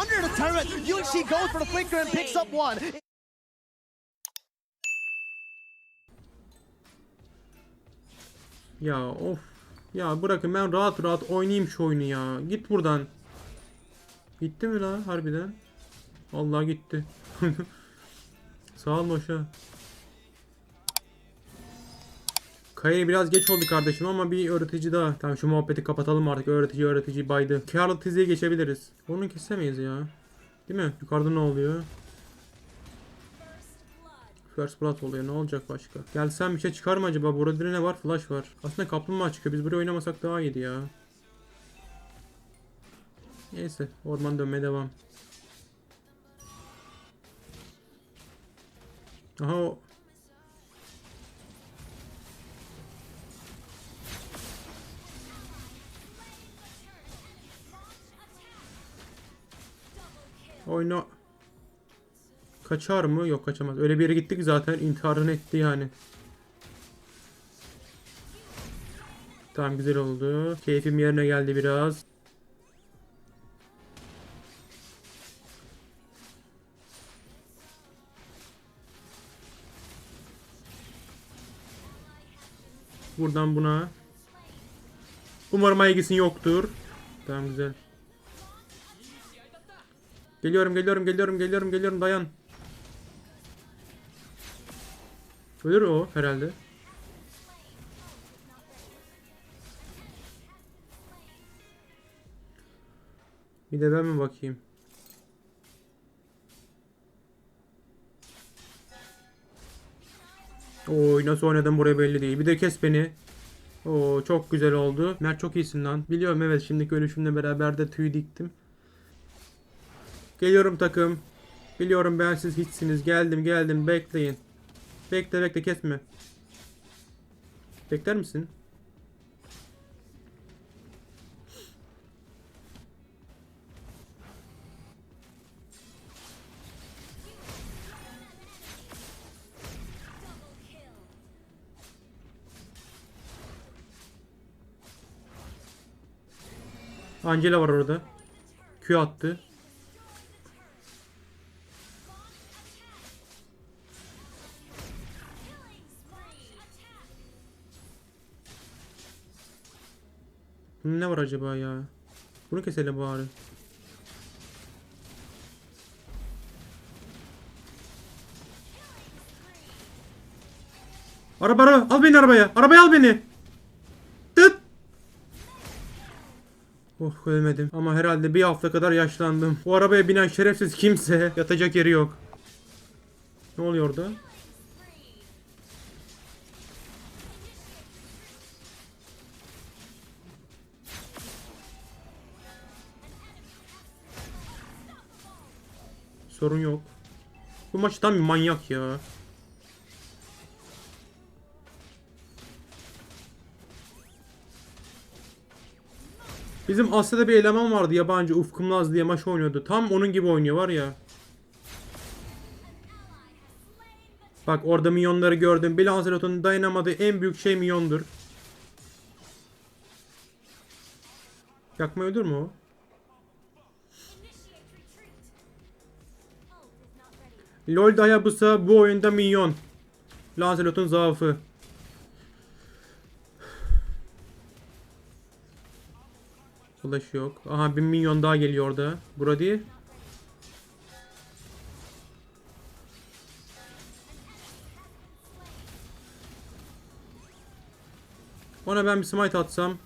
under the turret. Yuichi goes for the flicker and picks up one. Ya of. Ya bırakın ben rahat rahat oynayayım şu oyunu ya. Git buradan. Gitti mi la harbiden? Allah gitti. Sağ ol boşa. Kaya'ya biraz geç oldu kardeşim ama bir öğretici daha. Tamam şu muhabbeti kapatalım artık. Öğretici öğretici baydı. Karlı tiziye geçebiliriz. Onu kesemeyiz ya. Değil mi? Yukarıda ne oluyor? First Blood oluyor. Ne olacak başka? Gelsem bir şey çıkar mı acaba? Burada ne var? Flash var. Aslında kaplumbağa çıkıyor. Biz buraya oynamasak daha iyiydi ya. Neyse. Orman dönmeye devam. Aha Oyna. Kaçar mı? Yok kaçamaz. Öyle bir yere gittik zaten intiharını etti yani. Tamam güzel oldu. Keyfim yerine geldi biraz. Buradan buna. Umarım aygısın yoktur. Tamam güzel. Geliyorum geliyorum geliyorum geliyorum geliyorum dayan. Ölür o herhalde. Bir de ben mi bakayım? Oy nasıl oynadım buraya belli değil. Bir de kes beni. Oo çok güzel oldu. Mert çok iyisin lan. Biliyorum evet şimdiki ölüşümle beraber de tüy diktim. Geliyorum takım. Biliyorum ben siz hiçsiniz. Geldim geldim bekleyin. Bekle bekle kesme. Bekler misin? Angela var orada. Q attı. Ne var acaba ya? Bunu keselim bari. Araba araba al beni arabaya. Arabaya al beni. Tıt. Oh ölmedim. Ama herhalde bir hafta kadar yaşlandım. O arabaya binen şerefsiz kimse yatacak yeri yok. Ne oluyor orada? Sorun yok. Bu maç tam bir manyak ya. Bizim Asya'da bir eleman vardı yabancı Ufkum Laz diye maç oynuyordu. Tam onun gibi oynuyor var ya. Bak orada minyonları gördüm. Bill Lancelot'un dayanamadığı en büyük şey minyondur. Yakma ölür mü o? LoL Hayabusa bu oyunda minyon. Lancelot'un zaafı. Flash yok. Aha bir minyon daha geliyor orada. Brody. Ona ben bir smite atsam.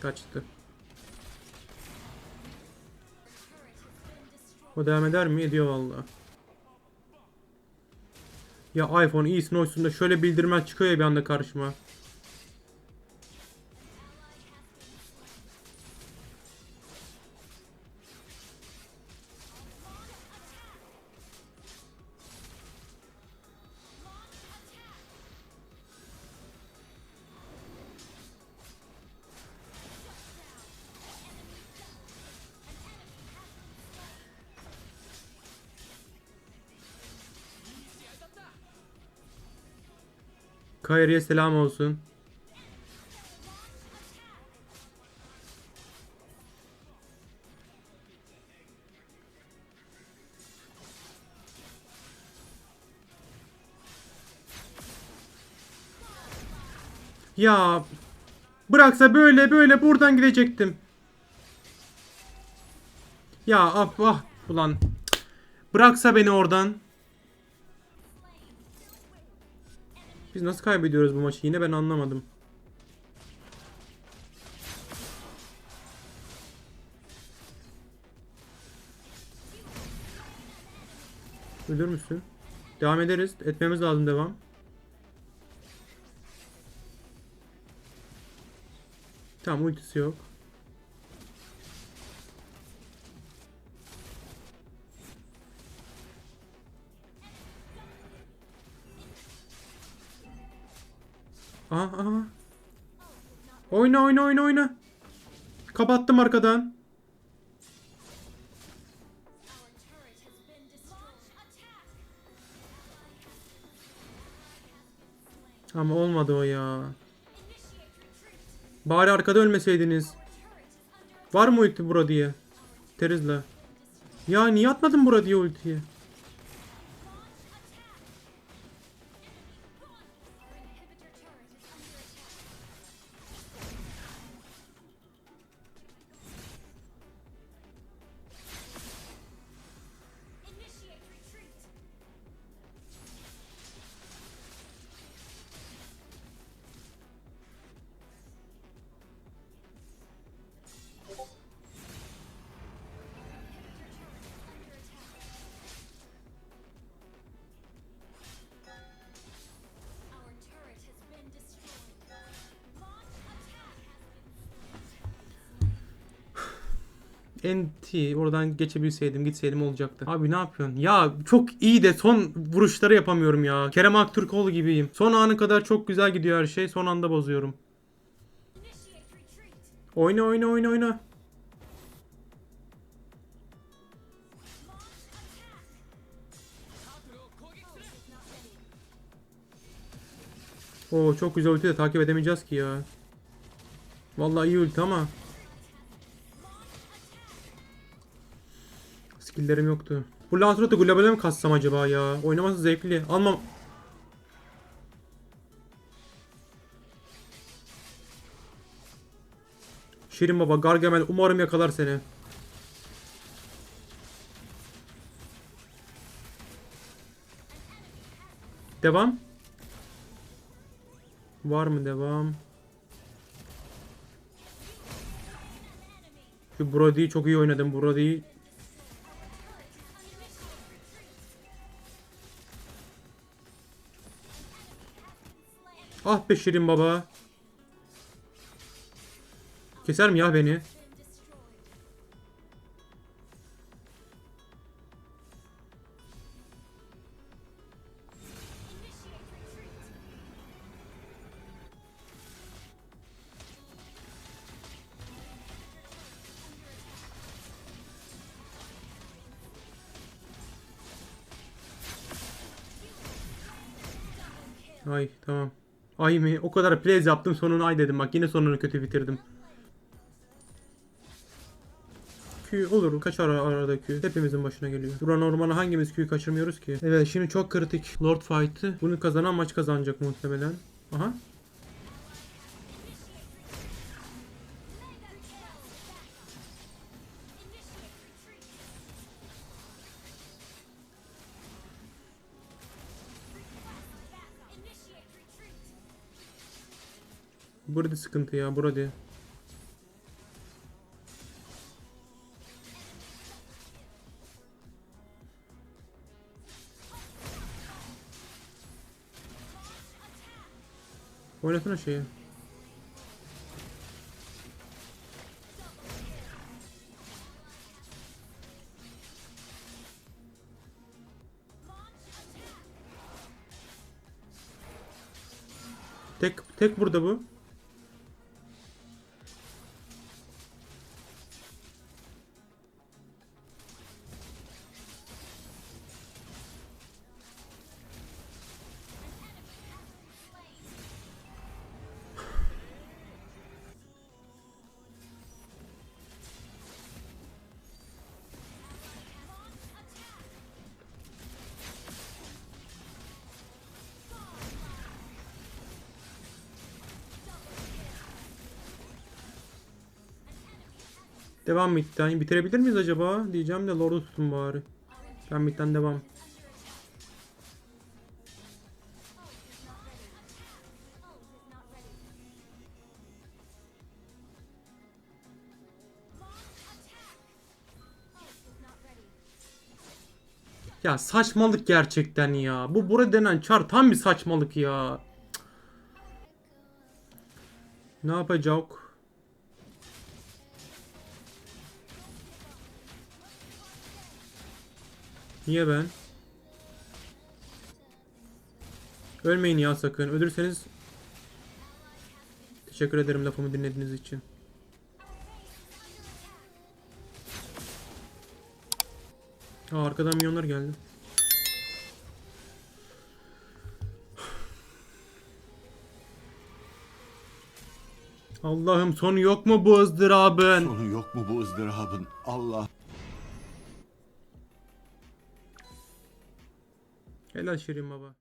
Kaçtı. O devam eder mi? Ediyor valla. Ya iPhone iyisin oysun da şöyle bildirmez çıkıyor ya bir anda karşıma. Kayri'ye selam olsun. Ya bıraksa böyle böyle buradan gidecektim. Ya ah ah ulan. Bıraksa beni oradan. Biz nasıl kaybediyoruz bu maçı yine ben anlamadım. Ölür müsün? Devam ederiz. Etmemiz lazım devam. Tamam ultisi yok. Aha aha. Oyna oyna oyna oyna. Kapattım arkadan. Ama olmadı o ya. Bari arkada ölmeseydiniz. Var mı ulti bura diye? Terizla. Ya niye atmadın bura diye ultiyi? NT oradan geçebilseydim gitseydim olacaktı. Abi ne yapıyorsun? Ya çok iyi de son vuruşları yapamıyorum ya. Kerem Aktürkoğlu gibiyim. Son anı kadar çok güzel gidiyor her şey. Son anda bozuyorum. Oyna oyna oyna oyna. Oo çok güzel ulti de takip edemeyeceğiz ki ya. Vallahi iyi ulti ama. Skill'lerim yoktu. Bu Lancelot'u globale mi kassam acaba ya? Oynaması zevkli. Almam. Şirin baba Gargamel umarım yakalar seni. Devam. Var mı devam? Şu Brody'yi çok iyi oynadım. Brody'yi Ah be Şirin baba. Keser mi ya beni? Ay tamam. Ay mı? O kadar plays yaptım sonunu ay dedim bak yine sonunu kötü bitirdim. Q olur kaçar ara- arada Q. Hepimizin başına geliyor. Duran ormana hangimiz Q'yu kaçırmıyoruz ki? Evet şimdi çok kritik. Lord Fight'ı. Bunu kazanan maç kazanacak muhtemelen. Aha. Burada sıkıntı ya burada. Oynasana şeyi. Tek tek burada bu. Devam midden. Bitirebilir miyiz acaba? Diyeceğim de Lord'u tutun bari. Ben midden devam. Ya saçmalık gerçekten ya. Bu bura denen çar tam bir saçmalık ya. Cık. Ne yapacak? Niye ben? Ölmeyin ya sakın. Ölürseniz Teşekkür ederim lafımı dinlediğiniz için. Aa, arkadan milyonlar geldi. Allah'ım sonu yok mu bu ızdırabın? Sonu yok mu bu ızdırabın? Allah Helal Şirin baba.